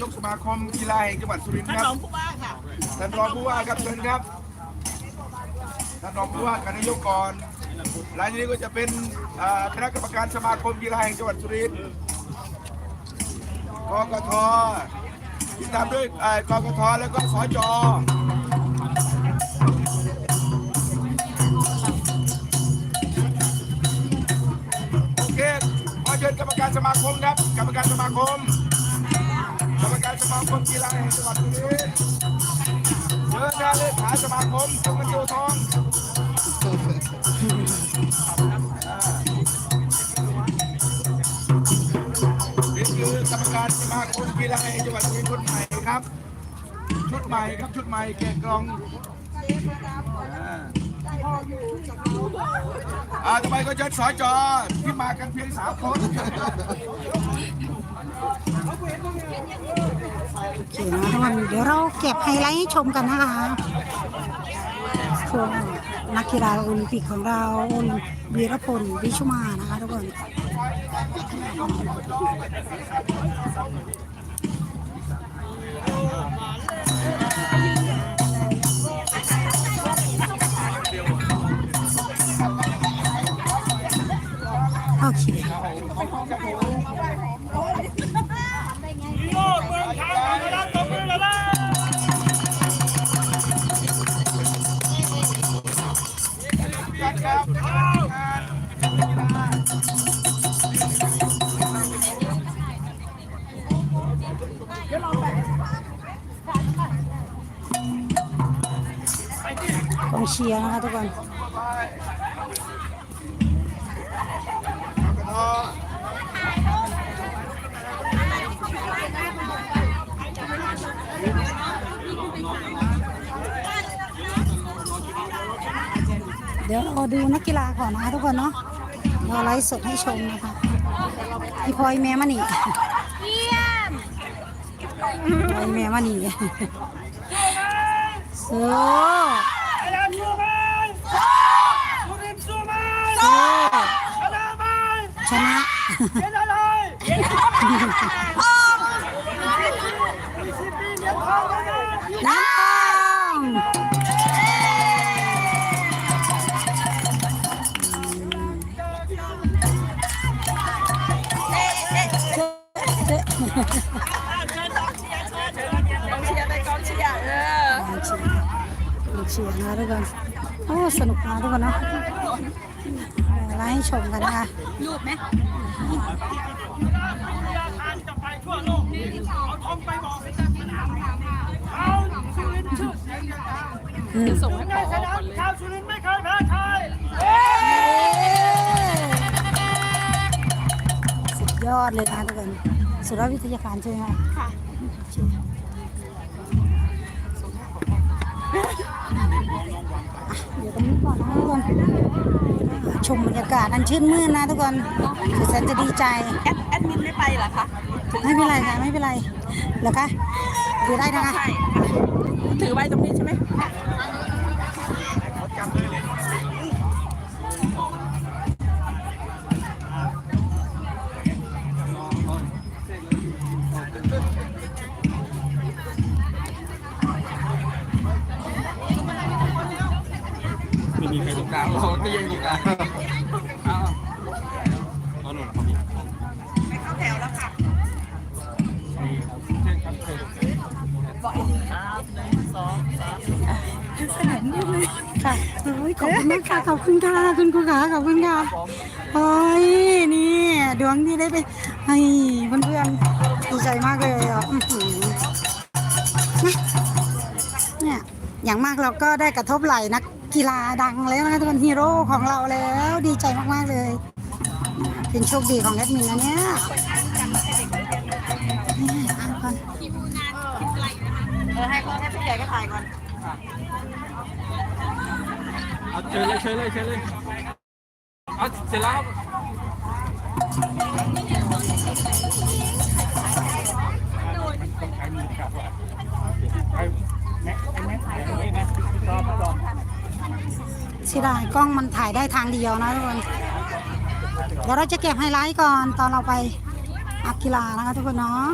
ายกสมาคมกีฬาแห่งจังหวัดสุรินทร์ท่านครัรบองผู้ว่าค่ะท่านรองผู้ว่าครับเชิญครับ ท่านรองผู้ว่ากับนายกก่อนหลังจากนี้ก็จะเป็นอ่าคณะกรรมการสมาคมกีฬาแห่งจังหวัดสุรินทร์กกทที่ตามด้วยเอ่อกกทแล้วก็สจโอเคขอเชิญกรรมการสมาคมครับ กรรมการสมาคม กรรมการสมาคมกีฬาแห่งจังหวัดสุรินทร์เชิญนะเลขาสมาคมสมเกียวทองนี่คือกรรมการสมาคมกีฬาแห่งจังหวัดสุรินทร์ชุดใหม่ครับ ชุดใหม่ครับชุดใหม่แกะกล่อง อาอ่าต่อไปก็เชิญสจที่มากันเพียงสามคนโอเคนะทุกคนเดี๋ยวเราเก็บไฮไลท์ให้ชมกันนะคะช่วงนักกีฬาโอลิมปิกของเราอุลวีรพลวิชุมานะคะทุกคน โอเคโลกเมืองไทยนะครับตบมือเลยนะกองเชียร์นะคะทุกคน เดี๋ยวเราดูนักกีฬาก่อนนะคะทุกคนเนาะเราไลฟ์สดให้ชมนะคะพี่พลอยแม่มานี่เยี่ยมพลอยแม่มานี่โซ่อาจารย์สู้ไหมสุรินทร์สู้ไหมโซ่ชนะ ลูกเชียร์นะทุกคนโอ้สนุกนะทุกคนเนาะไลฟ์ให้ชมกันนะคะรูปไหมทานจะไปทั่วโลกเอาทองไปบอกให้เจ้าสนามเอาสุรินทร์ชื่อเสียงยังดังอืมในสนามชาวสุรินทร์ไม่เคยแพ้ใครสุดยอดเลยนะทุกคน สุรวิทยาการใช่ไหมคะค่ะเดี๋ยวตรงนี้ก่อนนะทุกคนชมบรรยากาศอันชื่นมื่นนะทุกคนคือฉันจะดีใจแอดแอดมินไม่ไปเหรอคะไม่เป็นไรค่ะไม่เป็นไรเหรอคะดูได้นะคะใช่ถือไว้ตรงนี้ใช่ไหม มีใครตรงกลางเราก็ยังตรงกลางเอาเอาหนุนเขามีไปเข้าแถวแล้วค่ะเช่นครับเชิญค่ะโอ้ยขอบคุณมากค่ะขอบคุณค่ะคุณครูขาขอบคุณค่ะโอ้ยนี่ดวงที่ได้ไปให้เพื่อนๆดีใจมากเลยอะนะเนี่ยอย่างมากเราก็ได้กระทบไหลนัก กีฬาดังแล้วนะทุกคนฮีโร่ของเราแล้วดีใจมาก ๆ เลย เป็นโชคดีของแอดมินนะเนี่ยเออให้เขาให้ผู้ใหญ่ก็ถ่ายก่อนเอาเชิญเลยเชิญเลยเชิญเลยเอาเสร็จแล้วครับ เสียดายกล้องมันถ่ายได้ทางเดียวนะทุกคน เดี๋ยวเราจะเก็บไฮไลท์ก่อนตอนเราไปอักกีฬานะคะทุกคนเนาะ